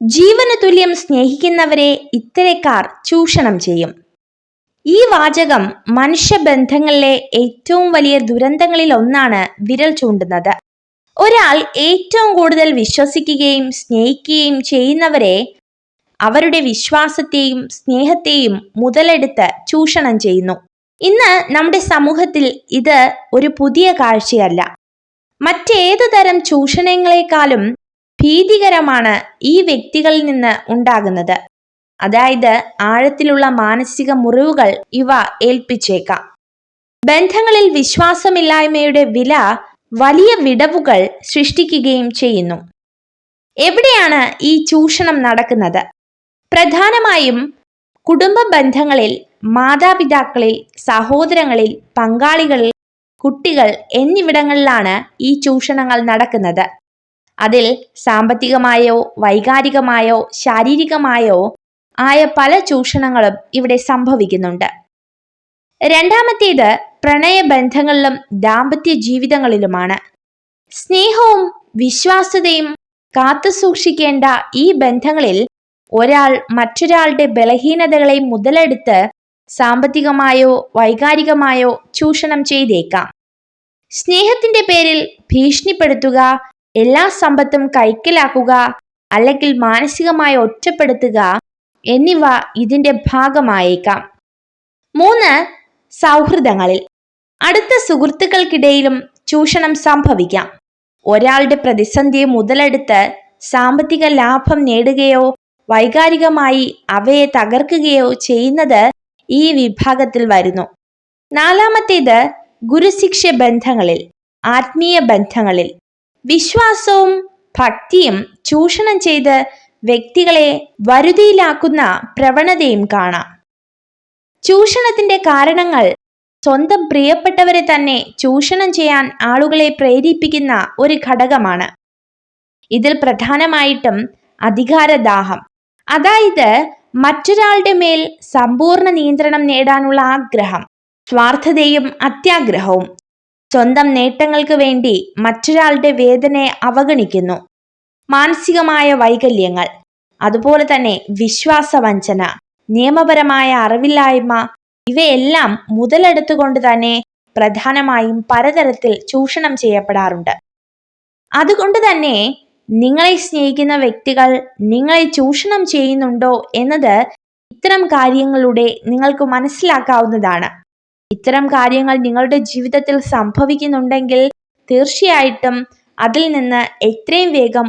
ജീവന് തുല്യം സ്നേഹിക്കുന്നവരെ ഇത്തരക്കാർ ചൂഷണം ചെയ്യും. ഈ വാചകം മനുഷ്യബന്ധങ്ങളിലെ ഏറ്റവും വലിയ ദുരന്തങ്ങളിൽ ഒന്നാണ് വിരൽ ചൂണ്ടുന്നത്. ഒരാൾ ഏറ്റവും കൂടുതൽ വിശ്വസിക്കുകയും സ്നേഹിക്കുകയും ചെയ്യുന്നവരെ അവരുടെ വിശ്വാസത്തെയും സ്നേഹത്തെയും മുതലെടുത്ത് ചൂഷണം ചെയ്യുന്നു. ഇന്ന് നമ്മുടെ സമൂഹത്തിൽ ഇത് ഒരു പുതിയ കാഴ്ചയല്ല. മറ്റേതു തരം ചൂഷണങ്ങളെക്കാളും ഭീതികരമാണ് ഈ വ്യക്തികളിൽ നിന്ന് ഉണ്ടാകുന്നത്. അതായത് ആഴത്തിലുള്ള മാനസിക മുറിവുകൾ ഇവ ഏൽപ്പിച്ചേക്കാം. ബന്ധങ്ങളിൽ വിശ്വാസമില്ലായ്മയുടെ വില വലിയ വിടവുകൾ സൃഷ്ടിക്കുകയും ചെയ്യുന്നു. എവിടെയാണ് ഈ ചൂഷണം നടക്കുന്നത്? പ്രധാനമായും കുടുംബ ബന്ധങ്ങളിൽ മാതാപിതാക്കളിൽ സഹോദരങ്ങളിൽ പങ്കാളികളിൽ കുട്ടികൾ എന്നിവിടങ്ങളിലാണ് ഈ ചൂഷണങ്ങൾ നടക്കുന്നത്. അതിൽ സാമ്പത്തികമായോ വൈകാരികമായോ ശാരീരികമായോ ആയ പല ചൂഷണങ്ങളും ഇവിടെ സംഭവിക്കുന്നുണ്ട്. രണ്ടാമത്തേത് പ്രണയബന്ധങ്ങളിലും ദാമ്പത്യ ജീവിതങ്ങളിലുമാണ്. സ്നേഹവും വിശ്വാസ്യതയും കാത്തു സൂക്ഷിക്കേണ്ട ഈ ബന്ധങ്ങളിൽ ഒരാൾ മറ്റൊരാളുടെ ബലഹീനതകളെ മുതലെടുത്ത് സാമ്പത്തികമായോ വൈകാരികമായോ ചൂഷണം ചെയ്തേക്കാം. സ്നേഹത്തിന്റെ പേരിൽ ഭീഷണിപ്പെടുത്തുക എല്ലാ സമ്പത്തും കൈക്കലാക്കുക അല്ലെങ്കിൽ മാനസികമായി ഒറ്റപ്പെടുത്തുക എന്നിവ ഇതിന്റെ ഭാഗമായേക്കാം. മൂന്ന് സൗഹൃദങ്ങളിൽ. അടുത്ത സുഹൃത്തുക്കൾക്കിടയിലും ചൂഷണം സംഭവിക്കാം. ഒരാളുടെ പ്രതിസന്ധിയെ മുതലെടുത്ത് സാമ്പത്തിക ലാഭം നേടുകയോ വൈകാരികമായി അവയെ തകർക്കുകയോ ചെയ്യുന്നത് ഈ വിഭാഗത്തിൽ വരുന്നു. നാലാമത്തേത് ഗുരുശിക്ഷ ബന്ധങ്ങളിൽ ആത്മീയ ബന്ധങ്ങളിൽ. വിശ്വാസവും ഭക്തിയും ചൂഷണം ചെയ്ത് വ്യക്തികളെ വരുതിയിലാക്കുന്ന പ്രവണതയും കാണാം. ചൂഷണത്തിന്റെ കാരണങ്ങൾ സ്വന്തം പ്രിയപ്പെട്ടവരെ തന്നെ ചൂഷണം ചെയ്യാൻ ആളുകളെ പ്രേരിപ്പിക്കുന്ന ഒരു ഘടകമാണ്. ഇതിൽ പ്രധാനമായിട്ടും അധികാരദാഹം. അതായത് മറ്റൊരാളുടെ മേൽ സമ്പൂർണ നിയന്ത്രണം നേടാനുള്ള ആഗ്രഹം സ്വാർത്ഥതയും അത്യാഗ്രഹവും സ്വന്തം നേട്ടങ്ങൾക്ക് വേണ്ടി മറ്റൊരാളുടെ വേദനയെ അവഗണിക്കുന്നു. മാനസികമായ വൈകല്യങ്ങൾ അതുപോലെ തന്നെ വിശ്വാസവഞ്ചന നിയമപരമായ അറിവില്ലായ്മ ഇവയെല്ലാം മുതലെടുത്തുകൊണ്ട് തന്നെ പ്രധാനമായും പലതരത്തിൽ ചൂഷണം ചെയ്യപ്പെടാറുണ്ട്. അതുകൊണ്ട് തന്നെ നിങ്ങളെ സ്നേഹിക്കുന്ന വ്യക്തികൾ നിങ്ങളെ ചൂഷണം ചെയ്യുന്നുണ്ടോ എന്നത് ഇത്തരം കാര്യങ്ങളുടെ നിങ്ങൾക്ക് മനസ്സിലാക്കാവുന്നതാണ്. ഇത്തരം കാര്യങ്ങൾ നിങ്ങളുടെ ജീവിതത്തിൽ സംഭവിക്കുന്നുണ്ടെങ്കിൽ തീർച്ചയായിട്ടും അതിൽ നിന്ന് എത്രയും വേഗം